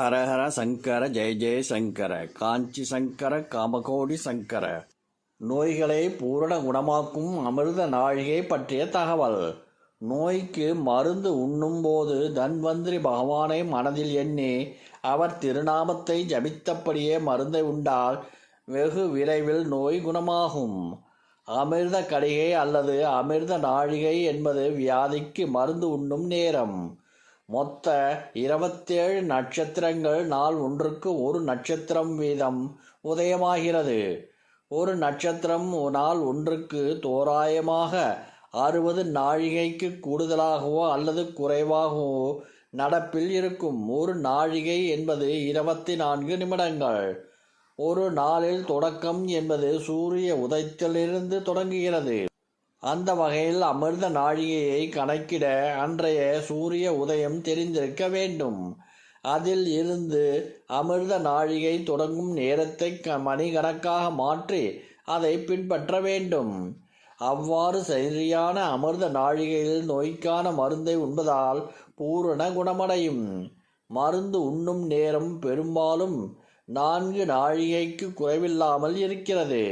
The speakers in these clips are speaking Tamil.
ஹரஹர சங்கர ஜெய ஜெய சங்கர காஞ்சி சங்கர காமகோடி சங்கர. நோய்களை பூரண குணமாக்கும் அமிர்த நாழிகை பற்றிய தகவல். நோய்க்கு மருந்து உண்ணும்போது தன்வந்திரி பகவானை மனதில் எண்ணி அவர் திருநாமத்தை ஜபித்தபடியே மருந்தை உண்டால் வெகு விரைவில் நோய் குணமாகும். அமிர்த கடிகை அல்லது அமிர்த நாழிகை என்பது வியாதிக்கு மருந்து உண்ணும் நேரம். மொத்த இருபத்தேழு நட்சத்திரங்கள் நாள் ஒன்றுக்கு ஒரு நட்சத்திரம் வீதம் உதயமாகிறது. ஒரு நட்சத்திரம் நாள் ஒன்றுக்கு தோராயமாக அறுபது நாழிகைக்கு கூடுதலாகவோ அல்லது குறைவாகவோ நடப்பில் இருக்கும். ஒரு நாழிகை என்பது இருபத்தி நான்கு நிமிடங்கள். ஒரு நாளில் தொடக்கம் என்பது சூரிய உதயத்திலிருந்து தொடங்குகிறது. அந்த வகையில் அமிர்த நாழிகையை கணக்கிட அன்றைய சூரிய உதயம் தெரிந்திருக்க வேண்டும். அதில் இருந்து அமிர்த நாழிகை தொடங்கும் நேரத்தை க மணிக்கணக்காக மாற்றி அதை பின்பற்ற வேண்டும். அவ்வாறு சரியான அமிர்த நாழிகையில் நோய்க்கான மருந்தை உண்பதால் பூரண குணமடையும். மருந்து உண்ணும் நேரம் பெரும்பாலும் நான்கு நாழிகைக்கு குறைவில்லாமல் இருக்கிறது.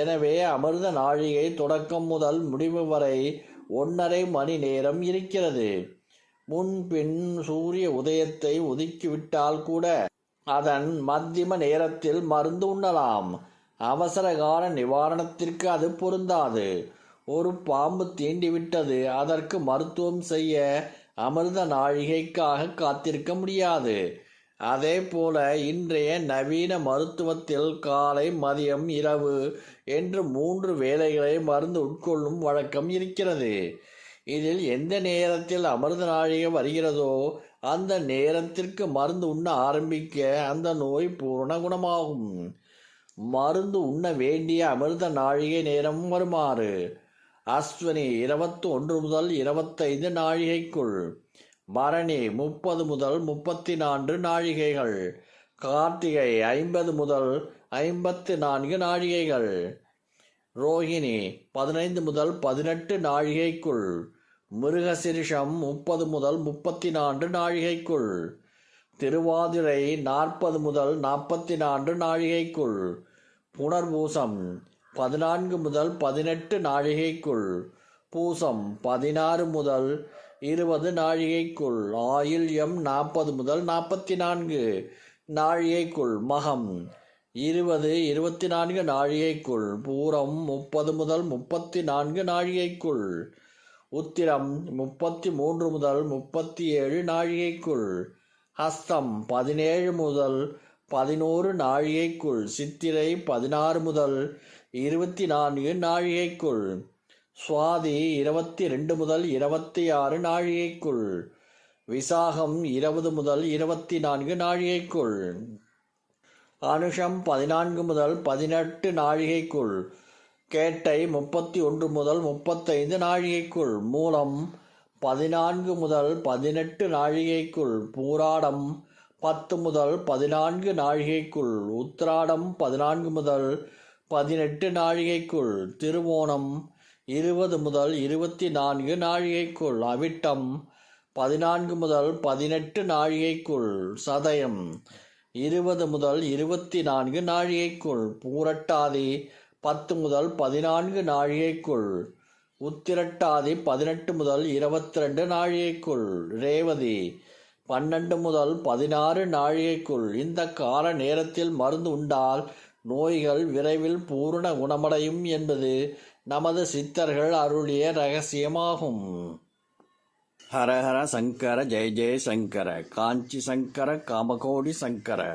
எனவே அமிர்த நாழிகை தொடக்கம் முதல் முடிவு வரை ஒன்றரை மணி நேரம் இருக்கிறது. முன்பின் சூரிய உதயத்தை ஒதுக்கிவிட்டால் கூட அதன் மத்தியம நேரத்தில் மருந்து உண்ணலாம். அவசரகால நிவாரணத்திற்கு அது பொருந்தாது. ஒரு பாம்பு தீண்டிவிட்டது அதற்கு மருத்துவம் செய்ய அமிர்த நாழிகைக்காக காத்திருக்க முடியாது. அதே போல இன்றைய நவீன மருத்துவத்தில் காலை மதியம் இரவு என்று மூன்று வேலைகளை மருந்து உட்கொள்ளும் வழக்கம் இருக்கிறது. இதில் எந்த நேரத்தில் அமிர்த நாழிகை வருகிறதோ அந்த நேரத்திற்கு மருந்து உண்ண ஆரம்பிக்க அந்த நோய் பூரண குணமாகும். மருந்து உண்ண வேண்டிய அமிர்த நாழிகை நேரம் வருமாறு? அஸ்வினி இருபத்தி ஒன்று முதல் இருபத்தைந்து நாழிகைக்குள். பரணி முப்பது முதல் முப்பத்தி நான்கு நாழிகைகள். கார்த்திகை ஐம்பது முதல் ஐம்பத்து நான்கு நாழிகைகள். ரோஹிணி பதினைந்து முதல் பதினெட்டு நாழிகைக்குள். மிருகசிரிஷம் முப்பது முதல் முப்பத்தி நான்கு நாழிகைக்குள். திருவாதிரை நாற்பது முதல் நாற்பத்தி நான்கு நாழிகைக்குள். புனர்பூசம் பதினான்கு முதல் பதினெட்டு நாழிகைக்குள். பூசம் பதினாறு முதல் இருபது நாழிகைக்குள் ஆயில் எம் நாற்பது முதல் நாற்பத்தி நான்கு நாழிகைக்குள் மகம் இருபது இருபத்தி நான்கு நாழிகைக்குள் பூரம் முப்பது முதல் முப்பத்தி நான்கு நாழிகைக்குள் உத்திரம் முப்பத்தி மூன்று முதல் முப்பத்தி ஏழு நாழிகைக்குள் ஹஸ்தம் பதினேழு முதல் பதினோரு நாழிகைக்குள் சித்திரை பதினாறு முதல் இருபத்தி நான்கு நாழிகைக்குள் சுவாதி இருபத்தி ரெண்டு முதல் இருபத்தி ஆறு நாழிகைக்குள். விசாகம் இருபது முதல் இருபத்தி நான்கு நாழிகைக்குள். அனுஷம் பதினான்கு முதல் பதினெட்டு நாழிகைக்குள். கேட்டை முப்பத்தி ஒன்று முதல் முப்பத்தைந்து நாழிகைக்குள். மூலம் பதினான்கு முதல் பதினெட்டு நாழிகைக்குள். பூராடம் பத்து முதல் பதினான்கு நாழிகைக்குள். உத்திராடம் பதினான்கு முதல் பதினெட்டு நாழிகைக்குள். திருவோணம் இருபது முதல் இருபத்தி நான்கு நாழிகைக்குள் அவிட்டம் பதினான்கு முதல் பதினெட்டு நாழிகைக்குள் சதயம் இருபது முதல் இருபத்தி நான்கு நாழிகைக்குள் பூரட்டாதி பத்து முதல் பதினான்கு நாழிகைக்குள் உத்திரட்டாதி பதினெட்டு முதல் இருபத்தி ரெண்டு நாழிகைக்குள் ரேவதி பன்னெண்டு முதல் பதினாறு நாழிகைக்குள். இந்த கால நேரத்தில் மருந்து உண்டால் நோய்கள் விரைவில் பூரண குணமடையும் என்பது நமது சித்தர்கள் அருளிய ரகசியமாகும். ஹரஹர சங்கர ஜெய ஜெய சங்கர காஞ்சி சங்கர காமகோடி சங்கர.